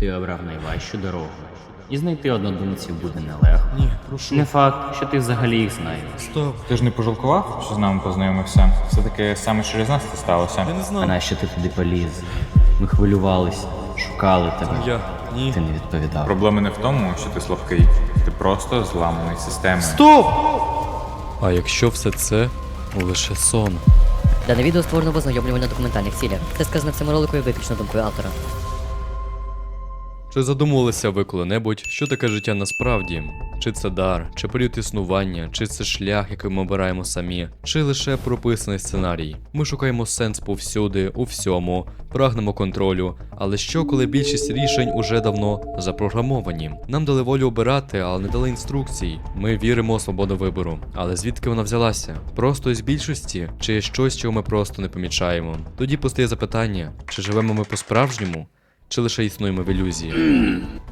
Ти обрав найважчу дорогу. І знайти однодумців буде нелегко. Ні, прошу. Не факт, що ти взагалі їх знаєш. Стоп. Ти ж не пожалкував, що з нами познайомився? Все-таки саме через нас це сталося. Я не А нащо ти туди поліз? Ми хвилювались, шукали тебе. Я. Ні. Ти не відповідав. Проблема не в тому, що ти слабкий. Ти просто зламаний системою. Стоп! А якщо все це лише сон? Дане відео створено в ознайомлювально-документальних цілях. Це сказано в цьому ролику є виключно думкою автора. Чи задумувалися ви коли-небудь, що таке життя насправді? Чи це дар, чи період існування, чи це шлях, який ми обираємо самі, чи лише прописаний сценарій? Ми шукаємо сенс повсюди, у всьому, прагнемо контролю. Але що, коли більшість рішень уже давно запрограмовані? Нам дали волю обирати, але не дали інструкцій. Ми віримо у свободу вибору. Але звідки вона взялася? Просто із більшості, чи є щось, чого ми просто не помічаємо? Тоді постає запитання: чи живемо ми по-справжньому? Чи лише існуємо в ілюзії?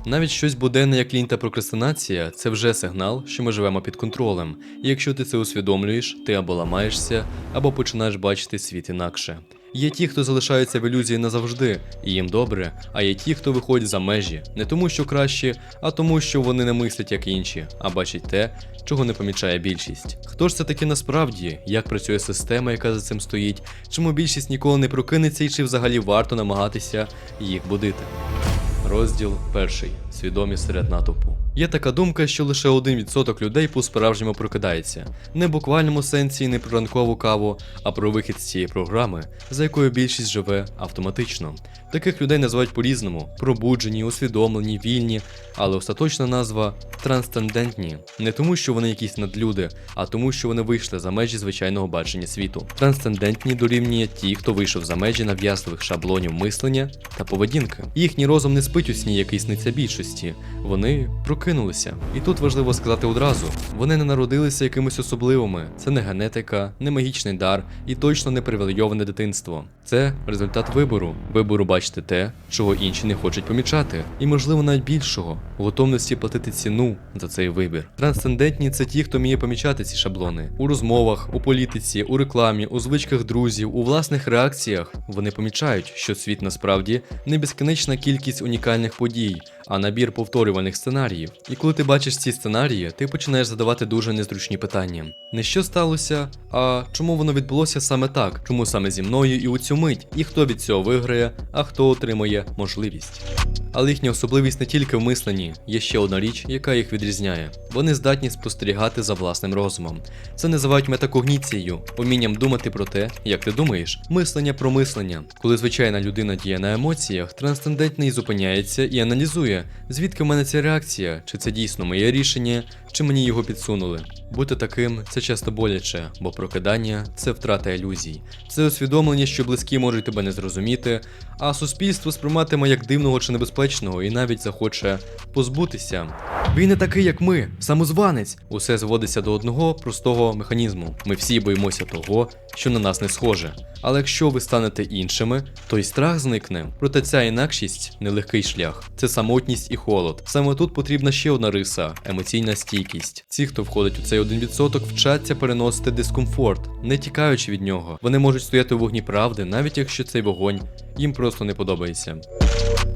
Навіть щось буденне, як лінь та прокрастинація, це вже сигнал, що ми живемо під контролем. І якщо ти це усвідомлюєш, ти або ламаєшся, або починаєш бачити світ інакше. Є ті, хто залишаються в ілюзії назавжди, і їм добре, а є ті, хто виходять за межі, не тому, що кращі, а тому, що вони не мислять як інші, а бачать те, чого не помічає більшість. Хто ж це таки насправді? Як працює система, яка за цим стоїть? Чому більшість ніколи не прокинеться і чи взагалі варто намагатися їх будити? Розділ перший. Свідомість серед натовпу. Є така думка, що лише 1% людей по-справжньому прокидається. Не в буквальному сенсі, не про ранкову каву, а про вихід з цієї програми, за якою більшість живе автоматично. Таких людей називають по-різному: пробуджені, усвідомлені, вільні, але остаточна назва трансцендентні. Не тому, що вони якісь надлюди, а тому, що вони вийшли за межі звичайного бачення світу. Трансцендентні дорівнює ті, хто вийшов за межі нав'язливих шаблонів мислення та поведінки. Їхній розум не спить у сні, який сниться більшості. Вони прокинулися. І тут важливо сказати одразу: вони не народилися якимись особливими. Це не генетика, не магічний дар і точно не привілейоване дитинство. Це результат вибору. Вибору бачити те, чого інші не хочуть помічати, і можливо навіть більшого готовності платити ціну за цей вибір. Трансцендентні це ті, хто вміє помічати ці шаблони у розмовах, у політиці, у рекламі, у звичках друзів, у власних реакціях. Вони помічають, що світ насправді не безкінечна кількість унікальних подій, а набір повторюваних сценаріїв. І коли ти бачиш ці сценарії, ти починаєш задавати дуже незручні питання. Не що сталося, а чому воно відбулося саме так? Чому саме зі мною і у цю мить? І хто від цього виграє, а хто отримає можливість. Але їхня особливість не тільки в мисленні, є ще одна річ, яка їх відрізняє. Вони здатні спостерігати за власним розумом. Це називають метакогніцією, умінням думати про те, як ти думаєш, мислення про мислення. Коли звичайна людина діє на емоціях, трансцендентний зупиняється і аналізує, звідки в мене ця реакція, чи це дійсно моє рішення, чи мені його підсунули. Бути таким це часто боляче, бо прокидання це втрата ілюзій. Це усвідомлення, що близькі можуть тебе не зрозуміти, а суспільство сприйматиме як дивного чи небезпечного і навіть захоче позбутися. Він не такий, як ми, самозванець. Усе зводиться до одного простого механізму. Ми всі боїмося того, що на нас не схоже. Але якщо ви станете іншими, то й страх зникне. Проте ця інакшість нелегкий шлях. Це самотність і холод. Саме тут потрібна ще одна риса емоційна стійкість. Ці, хто входить у цей 1%, вчаться переносити дискомфорт, не тікаючи від нього. Вони можуть стояти у вогні правди, навіть якщо цей вогонь їм просто не подобається.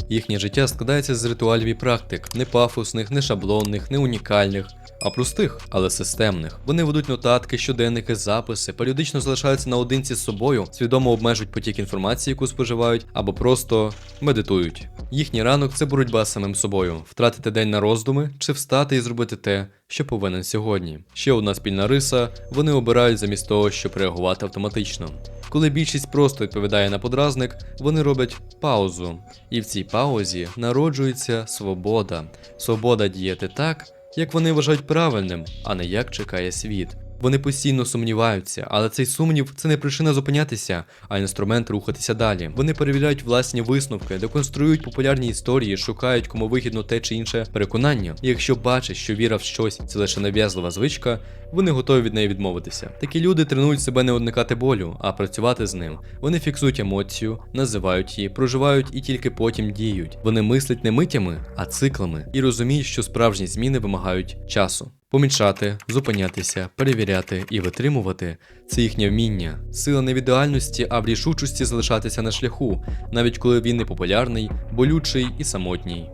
Їхнє життя складається з ритуалів і практик, не пафосних, не шаблонних, не унікальних, а простих, але системних. Вони ведуть нотатки, щоденники, записи, періодично залишаються наодинці з собою, свідомо обмежують потік інформації, яку споживають, або просто медитують. Їхній ранок це боротьба з самим собою, втратити день на роздуми чи встати і зробити те, що повинен сьогодні. Ще одна спільна риса: вони обирають замість того, щоб реагувати автоматично. Коли більшість просто відповідає на подразник, вони роблять паузу, і в цій паузі народжується свобода. Свобода діяти так, як вони вважають правильним, а не як чекає світ. Вони постійно сумніваються, але цей сумнів це не причина зупинятися, а інструмент рухатися далі. Вони перевіряють власні висновки, деконструюють популярні історії, шукають кому вигідно те чи інше переконання. І якщо бачать, що віра в щось це лише нав'язлива звичка, вони готові від неї відмовитися. Такі люди тренують себе не уникати болю, а працювати з ним. Вони фіксують емоцію, називають її, проживають і тільки потім діють. Вони мислять не миттями, а циклами і розуміють, що справжні зміни вимагають часу. Помічати, зупинятися, перевіряти і витримувати це їхнє вміння. Сила не в ідеальності, а в рішучості залишатися на шляху, навіть коли він непопулярний, болючий і самотній.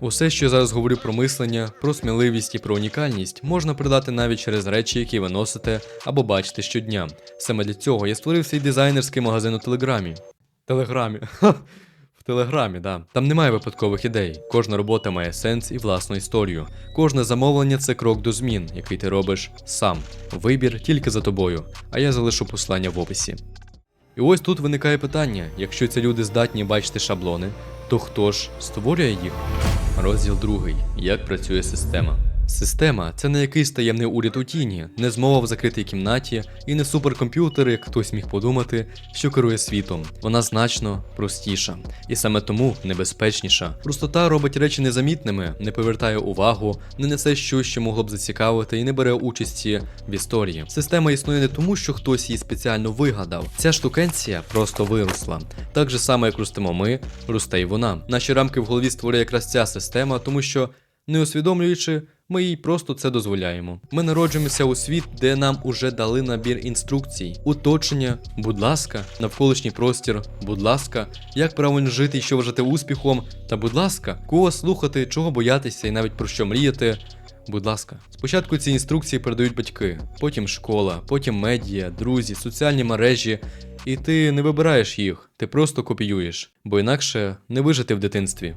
Усе, що я зараз говорю про мислення, про сміливість і про унікальність, можна передати навіть через речі, які ви носите або бачите щодня. Саме для цього я створив свій дизайнерський магазин у Телеграмі. Телеграмі. Телеграмі, да. Там немає випадкових ідей. Кожна робота має сенс і власну історію. Кожне замовлення це крок до змін, який ти робиш сам. Вибір тільки за тобою. А я залишу послання в описі. І ось тут виникає питання: якщо ці люди здатні бачити шаблони, то хто ж створює їх? Розділ другий. Як працює система? Система це не якийсь таємний уряд у тіні, не змова в закритій кімнаті і не суперкомп'ютер, як хтось міг подумати, що керує світом. Вона значно простіша і саме тому небезпечніша. Простота робить речі незамітними, не повертає увагу, не несе щось, що могло б зацікавити, і не бере участі в історії. Система існує не тому, що хтось її спеціально вигадав. Ця штукенція просто виросла. Так же само, як ростемо ми, росте й вона. Наші рамки в голові створює якраз ця система, тому що, не усвідомлюючи, ми їй просто це дозволяємо. Ми народжуємося у світ, де нам уже дали набір інструкцій, уточнення, будь ласка, навколишній простір, будь ласка, як правильно жити і що вважати успіхом, та будь ласка, кого слухати, чого боятися і навіть про що мріяти. Будь ласка, спочатку ці інструкції передають батьки, потім школа, потім медіа, друзі, соціальні мережі, і ти не вибираєш їх, ти просто копіюєш, бо інакше не вижити в дитинстві.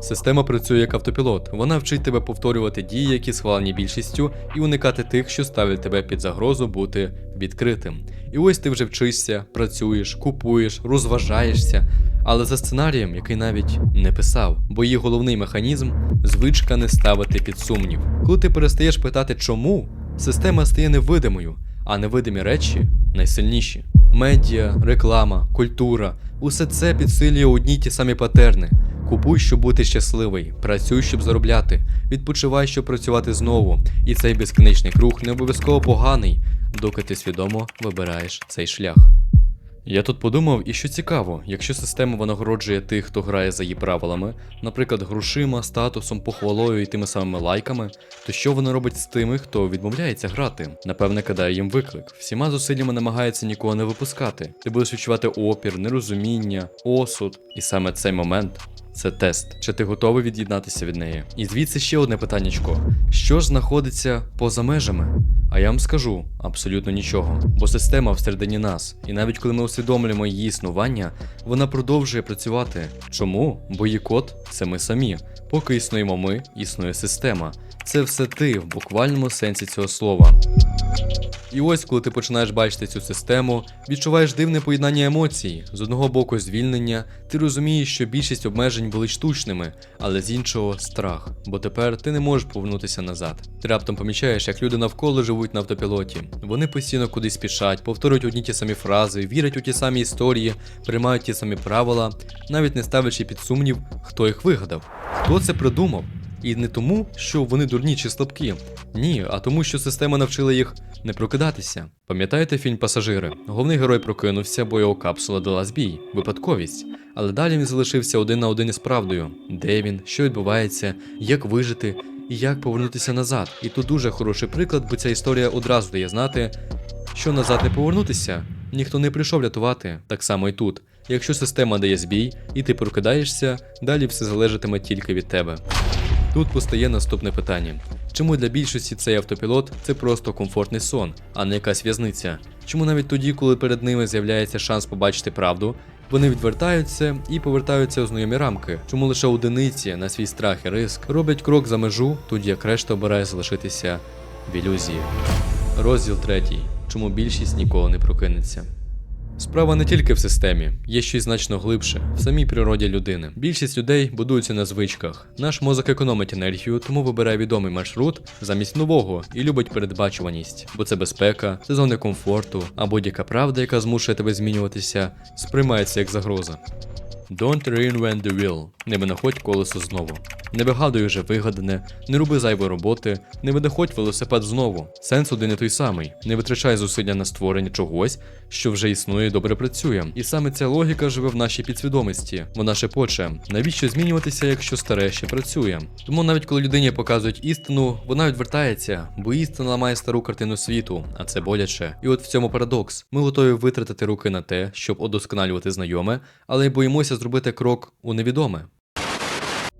Система працює як автопілот. Вона вчить тебе повторювати дії, які схвалені більшістю, і уникати тих, що ставлять тебе під загрозу бути відкритим. І ось ти вже вчишся, працюєш, купуєш, розважаєшся, але за сценарієм, який навіть не писав, бо її головний механізм звичка не ставити під сумнів. Коли ти перестаєш питати чому, система стає невидимою, а невидимі речі найсильніші. Медіа, реклама, культура усе це підсилює одні ті самі патерни. Купуй, щоб бути щасливий, працюй, щоб заробляти, відпочивай, щоб працювати знову. І цей безкінечний круг не обов'язково поганий, доки ти свідомо вибираєш цей шлях. Я тут подумав, і що цікаво, якщо система винагороджує тих, хто грає за її правилами, наприклад, грошима, статусом, похвалою і тими самими лайками, то що вона робить з тими, хто відмовляється грати? Напевне, кидає їм виклик. Всіма зусиллями намагається нікого не випускати. Ти будеш відчувати опір, нерозуміння, осуд. І саме цей момент це тест. Чи ти готовий від'єднатися від неї? І звідси ще одне питаннячко: що ж знаходиться поза межами? А я вам скажу абсолютно нічого, бо система всередині нас, і навіть коли ми усвідомлюємо її існування, вона продовжує працювати. Чому? Бо її код це ми самі. Поки існуємо ми, існує система. Це все ти в буквальному сенсі цього слова. І ось, коли ти починаєш бачити цю систему, відчуваєш дивне поєднання емоцій. З одного боку звільнення, ти розумієш, що більшість обмежень були штучними, але з іншого страх, бо тепер ти не можеш повернутися назад. Ти раптом помічаєш, як люди навколо живуть на автопілоті. Вони постійно кудись спішать, повторюють одні ті самі фрази, вірять у ті самі історії, приймають ті самі правила, навіть не ставлячи під сумнів, хто їх вигадав, хто це придумав. І не тому, що вони дурні чи слабкі. Ні, а тому, що система навчила їх не прокидатися. Пам'ятаєте фільм Пасажири? Головний герой прокинувся, бо його капсула дала збій, випадковість. Але далі він залишився один на один із правдою: де він, що відбувається, як вижити як повернутися назад. І тут дуже хороший приклад, бо ця історія одразу дає знати, що назад не повернутися. Ніхто не прийшов рятувати, так само і тут. Якщо система дає збій і ти прокидаєшся, далі все залежатиме тільки від тебе. Тут постає наступне питання: чому для більшості цей автопілот це просто комфортний сон, а не якась в'язниця? Чому навіть тоді, коли перед ними з'являється шанс побачити правду, вони відвертаються і повертаються у знайомі рамки? Чому лише одиниці на свій страх і риск роблять крок за межу, тоді як решта обирає залишитися в ілюзії? Розділ третій. Чому більшість ніколи не прокинеться? Справа не тільки в системі, є щось значно глибше в самій природі людини. Більшість людей будуються на звичках. Наш мозок економить енергію, тому вибирає відомий маршрут замість нового і любить передбачуваність, бо це безпека, це зони комфорту, а будь-яка правда, яка змушує тебе змінюватися, сприймається як загроза. Don't reinvent the wheel. Не винаходь колесо знову. Не вигадуй уже вигадане, не роби зайвої роботи, не видаходь велосипед знову. Сенс один і той самий. Не витрачай зусилля на створення чогось, що вже існує і добре працює. І саме ця логіка живе в нашій підсвідомості. Вона шепоче, навіщо змінюватися, якщо старе ще працює. Тому навіть коли людині показують істину, вона відвертається, бо істина ламає стару картину світу, а це боляче. І от в цьому парадокс. Ми готові витратити руки на те, щоб удосконалювати знайоме, але й боїмося зробити крок у невідоме.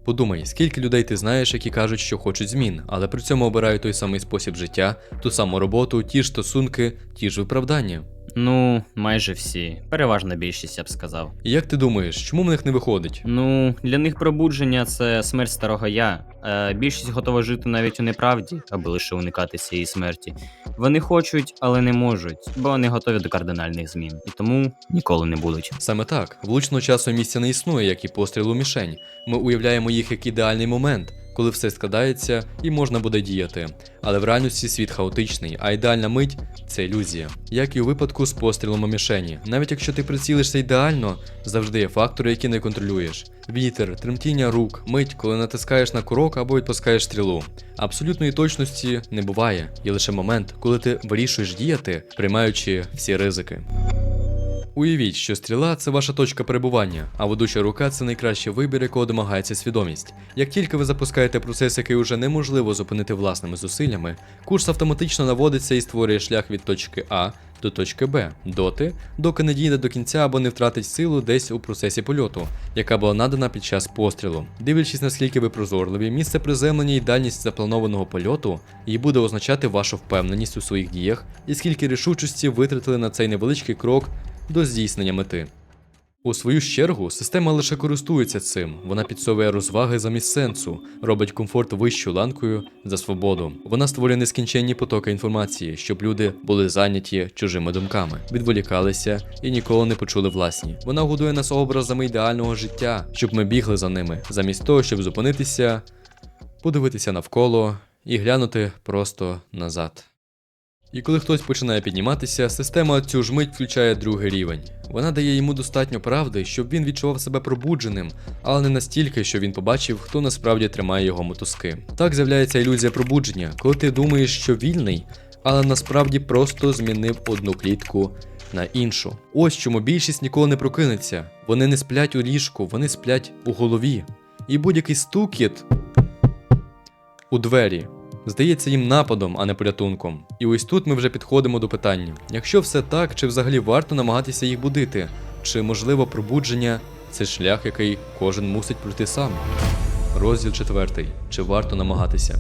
Подумай, скільки людей ти знаєш, які кажуть, що хочуть змін, але при цьому обирають той самий спосіб життя, ту саму роботу, ті ж стосунки, ті ж виправдання. Ну, майже всі. Переважна більшість, я б сказав. Як ти думаєш, чому в них не виходить? Ну, для них пробудження це смерть старого я. Е, більшість готова жити навіть у неправді, аби лише уникати цієї смерті. Вони хочуть, але не можуть, бо вони готові до кардинальних змін, і тому ніколи не будуть. Саме так, влучного часу місця не існує, як і постріл у мішень. Ми уявляємо їх як ідеальний момент, коли все складається і можна буде діяти. Але в реальності світ хаотичний, а ідеальна мить це ілюзія. Як і у випадку з пострілом у мішені. Навіть якщо ти прицілишся ідеально, завжди є фактори, які не контролюєш. Вітер, тремтіння рук, мить, коли натискаєш на курок або відпускаєш стрілу. Абсолютної точності не буває, є лише момент, коли ти вирішуєш діяти, приймаючи всі ризики. Уявіть, що стріла це ваша точка перебування, а ведуча рука це найкращий вибір, якого домагається свідомість. Як тільки ви запускаєте процес, який уже неможливо зупинити власними зусиллями, курс автоматично наводиться і створює шлях від точки А до точки Б, доти, доки не дійде до кінця або не втратить силу десь у процесі польоту, яка була надана під час пострілу. Дивлячись, наскільки ви прозорливі, місце приземлення і дальність запланованого польоту і буде означати вашу впевненість у своїх діях і скільки рішучості витратили на цей невеличкий крок до здійснення мети. У свою чергу, система лише користується цим, вона підсовує розваги замість сенсу, робить комфорт вищою ланкою за свободу. Вона створює нескінченні потоки інформації, щоб люди були зайняті чужими думками, відволікалися і ніколи не почули власні. Вона годує нас образами ідеального життя, щоб ми бігли за ними, замість того, щоб зупинитися, подивитися навколо і глянути просто назад. І коли хтось починає підніматися, система цю ж мить включає другий рівень. Вона дає йому достатньо правди, щоб він відчував себе пробудженим, але не настільки, що він побачив, хто насправді тримає його мотузки. Так з'являється ілюзія пробудження, коли ти думаєш, що вільний, але насправді просто змінив одну клітку на іншу. Ось чому більшість ніколи не прокинеться. Вони не сплять у ліжку, вони сплять у голові. І будь-який стукіт у двері здається їм нападом, а не порятунком. І ось тут ми вже підходимо до питання: якщо все так, чи взагалі варто намагатися їх будити? Чи можливо пробудження це шлях, який кожен мусить пройти сам? Розділ 4. Чи варто намагатися?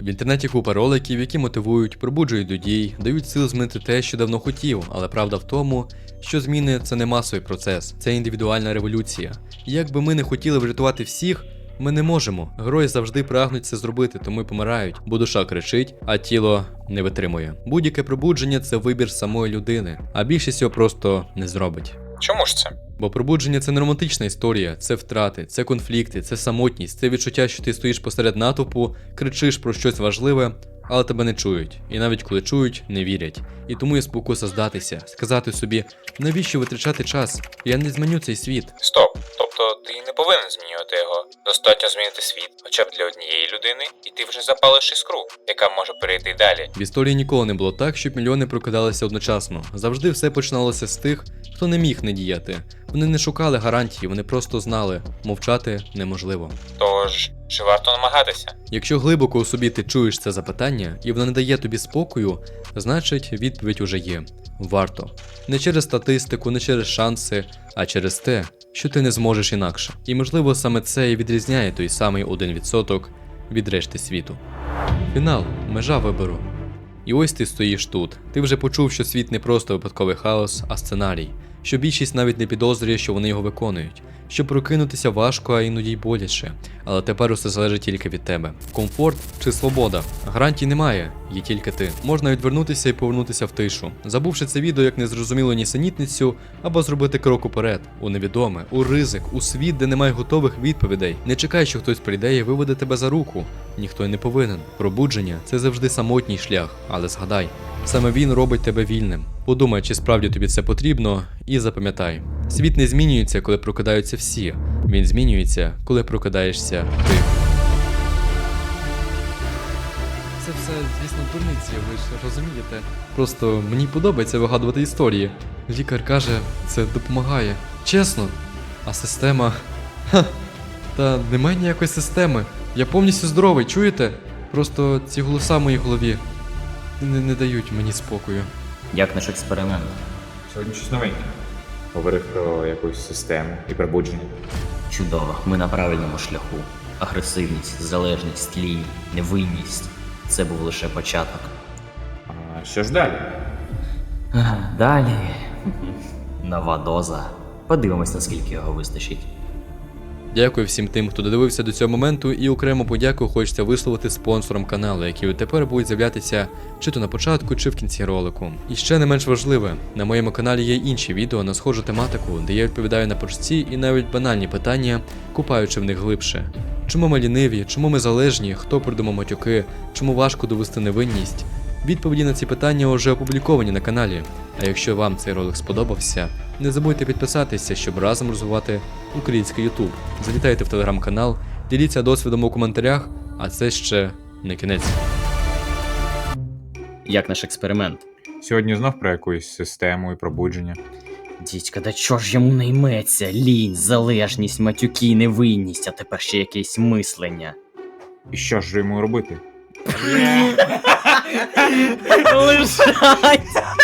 В інтернеті купа роликів, які мотивують, пробуджують до дій, дають сил змінити те, що давно хотів, але правда в тому, що зміни це не масовий процес, це індивідуальна революція. І як би ми не хотіли врятувати всіх, ми не можемо. Герої завжди прагнуть це зробити, тому й помирають, бо душа кричить, а тіло не витримує. Будь-яке пробудження це вибір самої людини, а більшість його просто не зробить. Чому ж це? Бо пробудження це не романтична історія, це втрати, це конфлікти, це самотність, це відчуття, що ти стоїш посеред натовпу, кричиш про щось важливе, але тебе не чують. І навіть коли чують, не вірять. І тому є спокуса здатися, сказати собі, навіщо витрачати час? Я не зміню цей світ. Стоп. Тобто ти не повинен змінювати його. Достатньо змінити світ, хоча б для однієї людини, і ти вже запалиш іскру, яка може перейти далі. В історії ніколи не було так, щоб мільйони прокидалися одночасно. Завжди все починалося з тих, хто не міг не діяти. Вони не шукали гарантії, вони просто знали, мовчати неможливо. Тож, чи варто намагатися? Якщо глибоко у собі ти чуєш це запитання, і воно не дає тобі спокою, значить відповідь уже є. Варто. Не через статистику, не через шанси, а через те, що ти не зможеш інакше. І можливо саме це і відрізняє той самий 1% від решти світу. Фінал, межа вибору. І ось ти стоїш тут. Ти вже почув, що світ не просто випадковий хаос, а сценарій, що більшість навіть не підозрює, що вони його виконують. Що прокинутися важко, а іноді й боляче. Але тепер усе залежить тільки від тебе. Комфорт чи свобода? Гарантій немає, є тільки ти. Можна відвернутися і повернутися в тишу, забувши це відео як незрозумілу нісенітницю, або зробити крок уперед, у невідоме, у ризик, у світ, де немає готових відповідей. Не чекай, що хтось прийде і виведе тебе за руку. Ніхто й не повинен. Пробудження це завжди самотній шлях, але згадай, саме він робить тебе вільним. Подумай, чи справді тобі це потрібно, і запам'ятай: світ не змінюється, коли прокидаються всі. Він змінюється, коли прокидаєшся ти. це все, звісно, дурниці, ви ж розумієте. Просто мені подобається вигадувати історії. Лікар каже, це допомагає. Чесно. А система. Ха. Та немає ніякої системи. Я повністю здоровий, чуєте? Просто ці голоса в моїй голові не, не дають мені спокою. Як наш експеримент? Сьогодні щось новеньке. Говорив про якусь систему і пробудження. Чудово, ми на правильному шляху. Агресивність, залежність, лінь, невинність це був лише початок. А що ж далі? Далі. Нова доза. Подивимось, наскільки його вистачить. Дякую всім тим, хто додивився до цього моменту, і окремо подяку хочеться висловити спонсорам каналу, які тепер будуть з'являтися чи то на початку, чи в кінці ролику. І ще не менш важливе, на моєму каналі є інші відео на схожу тематику, де я відповідаю на прості і навіть банальні питання, купаючи в них глибше. Чому ми ліниві, чому ми залежні, хто придумав матюки, чому важко довести невинність? Відповіді на ці питання вже опубліковані на каналі. А якщо вам цей ролик сподобався, не забудьте підписатися, щоб разом розвивати український YouTube. Залітайте в телеграм-канал, діліться досвідом у коментарях, а це ще не кінець. Як наш експеримент? Сьогодні знов про якусь систему і пробудження. Дідька, да чого ж йому не йметься? Лінь, залежність, матюки, невинність, а тепер ще якесь мислення. І що ж йому робити? Лишать!